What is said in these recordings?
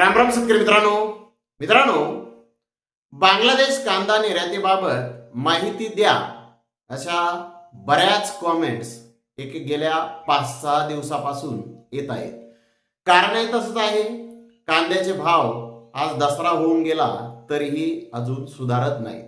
राम राम शेतकरी मित्रांनो. मित्रांनो बांगलादेश कांदा निर्यातीबाबत माहिती द्या. अशा बऱ्याच कॉमेंट्स एक गेल्या पाच सहा दिवसापासून येत आहेत. कारणही तसंच आहे. कांद्याचे भाव आज दसरा होऊन गेला तरीही अजून सुधारत नाही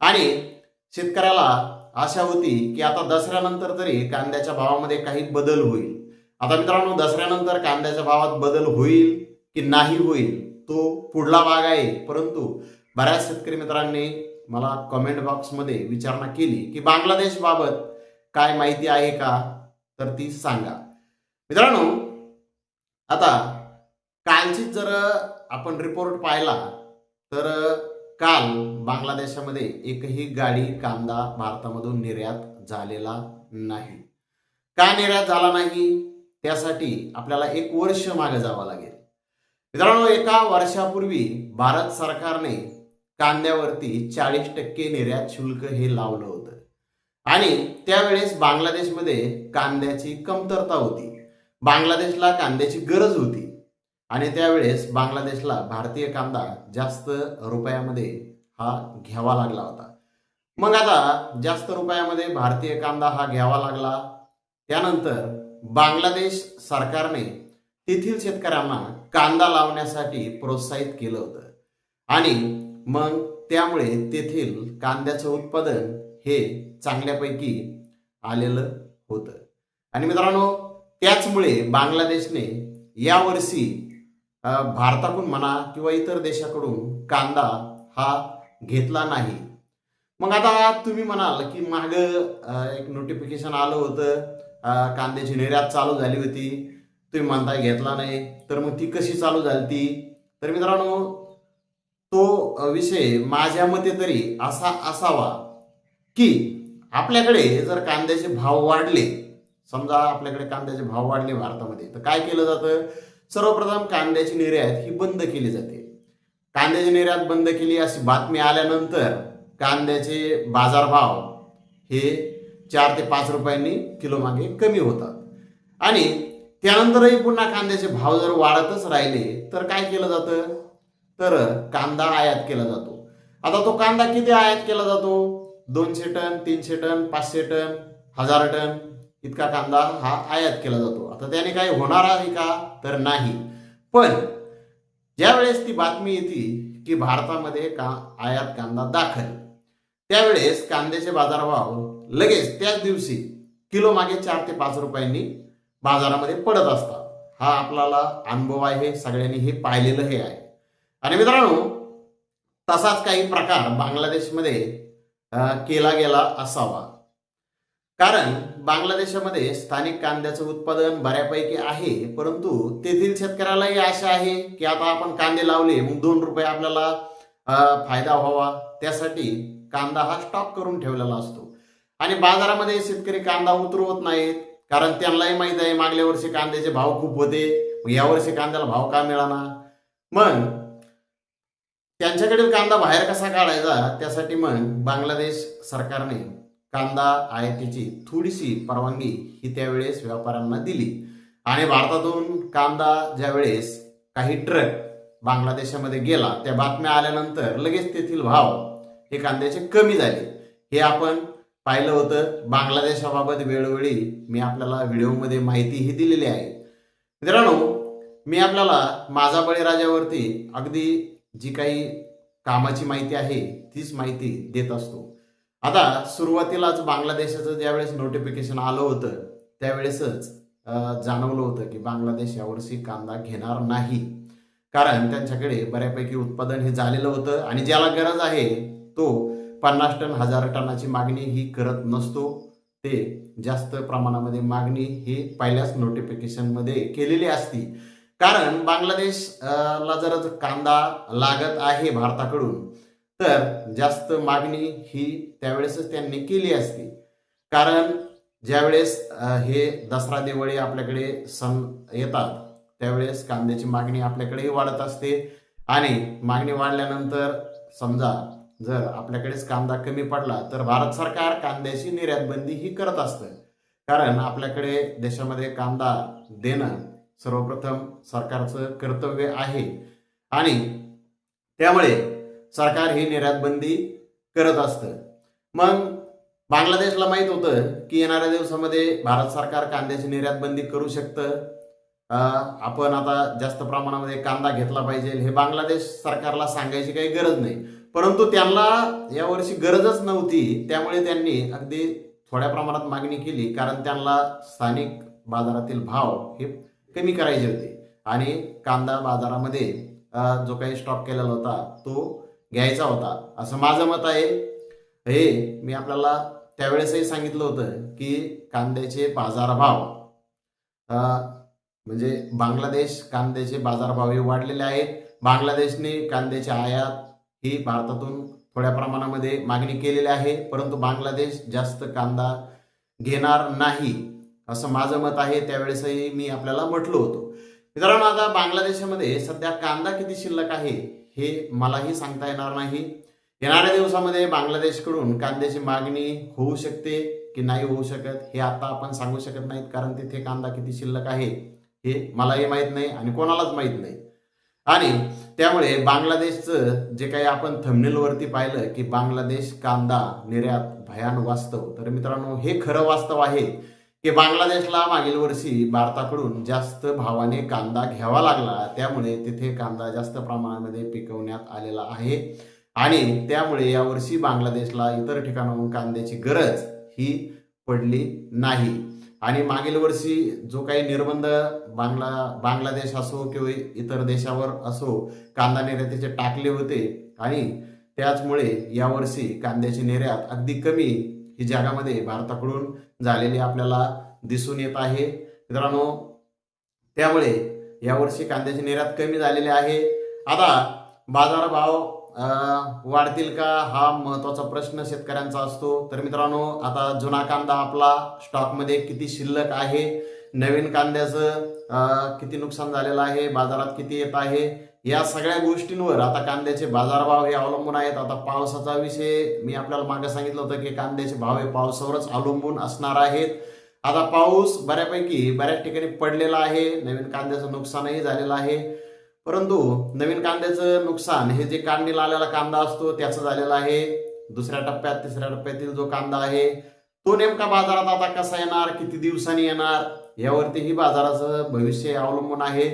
आणि शेतकऱ्याला आशा होती की आता दसऱ्यानंतर तरी कांद्याच्या भावामध्ये काही बदल होईल. आता मित्रांनो दसऱ्यानंतर कांद्याच्या भावात बदल होईल की नाही होईल तो पुढला भाग आहे. परंतु बऱ्याच शेतकरी मित्रांनी मला कमेंट बॉक्समध्ये विचारणा केली की बांगलादेश बाबत काय माहिती आहे का? तर ती सांगा. मित्रांनो आता कालची जर आपण रिपोर्ट पाहिला तर काल बांगलादेशामध्ये एकही गाडी कांदा भारतामधून निर्यात झालेला नाही. का निर्यात झाला नाही? त्यासाठी आपल्याला एक वर्ष मागे जावं लागेल. मित्रांनो एका वर्षापूर्वी भारत सरकारने कांद्यावरती चाळीस टक्के निर्यात शुल्क हे लावलं होतं. आणि त्यावेळेस बांगलादेशमध्ये कांद्याची कमतरता होती. बांगलादेशला कांद्याची गरज होती. आणि त्यावेळेस बांगलादेशला भारतीय कांदा जास्त रुपयामध्ये हा घ्यावा लागला होता. मग आता जास्त रुपयामध्ये भारतीय कांदा हा घ्यावा लागला. त्यानंतर बांगलादेश सरकारने तेथील शेतकऱ्यांना कांदा लावण्यासाठी प्रोत्साहित केलं होतं. आणि मग त्यामुळे तेथील कांद्याचं उत्पादन हे चांगल्यापैकी आलेलं होतं. आणि मित्रांनो त्याचमुळे बांगलादेशने यावर्षी भारताकडून म्हणा किंवा इतर देशाकडून कांदा हा घेतला नाही. मग आता तुम्ही म्हणाल की माग एक नोटिफिकेशन आलं होतं. कांद्याची निर्यात चालू झाली होती. तुम्ही म्हणताय घेतला नाही तर मग ती कशी चालू झाली ती तर मित्रांनो तो विषय माझ्या मते तरी असा असावा की आपल्याकडे जर कांद्याचे भाव वाढले समजा आपल्याकडे कांद्याचे भाव वाढले भारतामध्ये तर काय केलं जातं? सर्वप्रथम कांद्याची निर्यात ही बंद केली जाते. कांद्याची निर्यात बंद केली अशी बातमी आल्यानंतर कांद्याचे बाजारभाव हे चार ते पाच रुपयांनी किलो मागे कमी होतात. आणि त्यानंतरही पुन्हा कांद्याचे भाव जर वाढतच राहिले तर काय केलं जातं? तर कांदा आयात केला जातो. आता तो कांदा किती आयात केला जातो? दोनशे टन तीनशे टन पाचशे टन हजार टन इतका कांदा हा आयात केला जातो. आता त्याने काही होणार आहे का? तर नाही. पण ज्यावेळेस ती बातमी येते की भारतामध्ये का आयात कांदा दाखल त्यावेळेस कांद्याचे बाजारभाव लगेच त्याच दिवशी किलो मागे चार ते पाच रुपयांनी बाजारामध्ये पडत असतात. हा आपल्याला अनुभव आहे सगळ्यांनी हे पाहिलेलं हे आहे. आणि मित्रांनो तसाच काही प्रकार बांगलादेशमध्ये केला गेला असावा. कारण बांगलादेशामध्ये स्थानिक कांद्याचं उत्पादन बऱ्यापैकी आहे परंतु तेथील शेतकऱ्यालाही आशा आहे की आता आपण कांदे लावले मग दोन रुपये आपल्याला फायदा व्हावा. त्यासाठी कांदा हा स्टॉक करून ठेवलेला असतो. आणि बाजारामध्ये शेतकरी कांदा उतरवत नाहीत. कारण त्यांनाही माहीत आहे मागल्या वर्षी कांद्याचे भाव खूप होते यावर्षी कांद्याला भाव का मिळाला? मग त्यांच्याकडील कांदा बाहेर कसा काढायचा? त्यासाठी मग बांगलादेश सरकारने कांदा आयातीची थोडीशी परवानगी ही त्यावेळेस व्यापाऱ्यांना दिली. आणि भारतातून कांदा ज्यावेळेस काही ट्रक बांगलादेशामध्ये गेला त्या बातम्या आल्यानंतर लगेच तेथील भाव हे कांद्याचे कमी झाले. हे आपण पाहिलं होतं. बांगलादेशाबाबत वेळोवेळी मी आपल्याला व्हिडिओमध्ये माहितीही दिलेली आहे. मित्रांनो मी आपल्याला माझा बळीराजावरती अगदी जी काही कामाची माहिती आहे तीच माहिती देत असतो. आता सुरुवातीलाच बांगलादेशाचं ज्यावेळेस नोटिफिकेशन आलं होतं त्यावेळेसच जाणवलं होतं की बांगलादेश यावर्षी कांदा घेणार नाही. कारण त्यांच्याकडे बऱ्यापैकी उत्पादन हे झालेलं होतं आणि ज्याला गरज आहे तो पन्नास टन हजार टनाची मागणी ही करत नसतो. ते जास्त प्रमाणामध्ये मागणी ही पहिल्याच नोटिफिकेशनमध्ये केलेली असती. कारण बांगलादेश ला जर कांदा लागत आहे भारताकडून तर जास्त मागणी ही त्यावेळेसच त्यांनी केली असती. कारण ज्यावेळेस हे दसरा दिवाळी आपल्याकडे सण येतात त्यावेळेस कांद्याची मागणी आपल्याकडेही वाढत असते. आणि मागणी वाढल्यानंतर समजा जर आपल्याकडेच कांदा कमी पडला तर भारत सरकार कांद्याची निर्यात बंदी ही करत असतं. कारण आपल्याकडे देशामध्ये कांदा देणं सर्वप्रथम सरकारचं कर्तव्य आहे. आणि त्यामुळे सरकार ही निर्यात बंदी करत असतं. मग बांगलादेशला माहीत होतं की येणाऱ्या दिवसामध्ये भारत सरकार कांद्याची निर्यात बंदी करू शकतं. आपण आता जास्त प्रमाणामध्ये कांदा घेतला पाहिजे हे बांगलादेश सरकारला सांगायची काही गरज नाही. परंतु त्यांना यावर्षी गरजच नव्हती. त्यामुळे त्यांनी अगदी थोड्या प्रमाणात मागणी केली. कारण त्यांना स्थानिक बाजारातील भाव हे कमी करायचे होते. आणि कांदा बाजारामध्ये जो काही स्टॉक केलेला होता तो घ्यायचा होता. असं माझं मत आहे. हे मी आपल्याला त्यावेळेसही सांगितलं होतं की कांद्याचे बाजारभाव म्हणजे बांगलादेश कांद्याचे बाजारभाव हे वाढलेले आहेत. बांगलादेशने कांद्याची आयात ही भारतातून थोड्या प्रमाणामध्ये मागणी केलेली आहे परंतु बांगलादेश जास्त कांदा घेणार नाही असं माझं मत आहे. त्यावेळेसही मी आपल्याला म्हटलो होतो. मित्रांनो आता बांगलादेशामध्ये सध्या कांदा किती शिल्लक आहे हे मलाही सांगता येणार नाही. येणाऱ्या दिवसामध्ये बांगलादेशकडून कांद्याची मागणी होऊ शकते की नाही होऊ शकत हे आता आपण सांगू शकत नाहीत कारण तिथे कांदा किती शिल्लक आहे हे मलाही माहीत नाही आणि कोणालाच माहीत नाही. आणि त्यामुळे बांगलादेशचं जे काही आपण थंबनेलवरती पाहिलं की बांगलादेश कांदा निर्यात भयान वास्तव. तर मित्रांनो हे खरं वास्तव आहे की बांगलादेशला मागील वर्षी भारताकडून जास्त भावाने कांदा घ्यावा लागला. त्यामुळे तिथे कांदा जास्त प्रमाणामध्ये पिकवण्यात आलेला आहे. आणि त्यामुळे यावर्षी बांगलादेशला इतर ठिकाणाहून कांद्याची गरज ही पडली नाही. आणि मागील वर्षी जो काही निर्बंध बांगला बांगलादेश असो किंवा इतर देशावर असो कांदा निर्यातीचे टाकले होते. आणि त्याचमुळे यावर्षी कांद्याची निर्यात अगदी कमी ही जगामध्ये भारताकडून झालेली आपल्याला दिसून येत आहे. मित्रांनो त्यामुळे यावर्षी कांद्याची निर्यात कमी झालेली आहे. आता बाजारभाव वाढतील का? हा महत्त्वाचा प्रश्न शेतकऱ्यांचा असतो. तर मित्रांनो आता जुना कांदा आपला स्टॉकमध्ये किती शिल्लक आहे? नवीन कांद्याचं किती नुकसान झालेलं आहे बाजारात किती येत आहे या सगळ्या गोष्टींवर आता कांद्याचे बाजारभाव हे अवलंबून आहेत. आता पावसाचा विषय मी आपल्याला मागे सांगितलं होतं की कांद्याचे भाव हे पावसावरच अवलंबून असणार आहेत. आता पाऊस बऱ्यापैकी बऱ्याच ठिकाणी पडलेला आहे नवीन कांद्याचं नुकसानही झालेलं आहे. परंतु नवीन कांद्याचं नुकसान हे जे काढणीला आलेला कांदा असतो त्याचं झालेलं आहे. दुसऱ्या टप्प्यात तिसऱ्या टप्प्यातील जो कांदा आहे तो नेमका बाजारात आता कसा येणार किती दिवसांनी येणार यावरतीही बाजाराचं भविष्य अवलंबून आहे.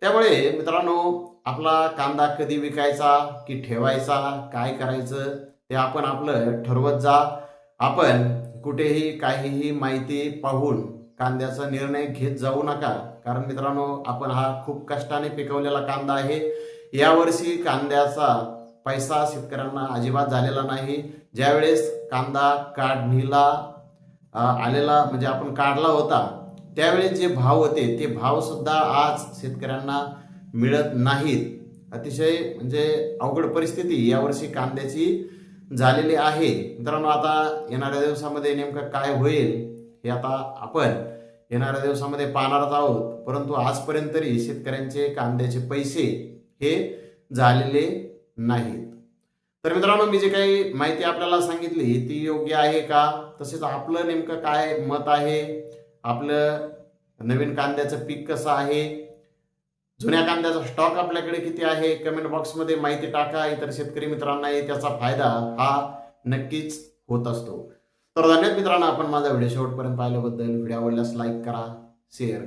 त्यामुळे मित्रांनो आपला कांदा कधी विकायचा की ठेवायचा काय करायचं ते आपण आपलं ठरवत जा. आपण कुठेही काहीही माहिती पाहून कांद्याचा निर्णय घेत जाऊ नका. कारण मित्रांनो आपण हा खूप कष्टाने पिकवलेला कांदा आहे. यावर्षी कांद्याचा पैसा शेतकऱ्यांना अजिबात झालेला नाही. ज्यावेळेस कांदा काढणीला आलेला म्हणजे आपण काढला होता त्यावेळेस जे भाव होते ते भाव सुद्धा आज शेतकऱ्यांना मिळत नाहीत. अतिशय म्हणजे अवघड परिस्थिती यावर्षी कांद्याची झालेली आहे. मित्रांनो आता येणाऱ्या दिवसामध्ये नेमकं काय होईल हे आता आपण येणाऱ्या दिवसामध्ये पाहणारच आहोत. परंतु आजपर्यंत तरी शेतकऱ्यांचे कांद्याचे पैसे हे झालेले नाहीत. तर मित्रांनो मी जे काही माहिती आपल्याला सांगितली ती योग्य आहे का? तसेच आपलं नेमकं काय मत आहे? आपलं नवीन कांद्याचं पीक कसं आहे? जुन्या कांद्याचा स्टॉक आपल्याकडे किती आहे? कमेंट बॉक्समध्ये माहिती टाका. इतर शेतकरी मित्रांनाही त्याचा फायदा हा नक्कीच होत असतो. तर धन्यवाद मित्रांनो आपण माझा व्हिडिओ शेवटपर्यंत पाहिल्याबद्दल. व्हिडिओ आवडल्यास लाईक करा शेअर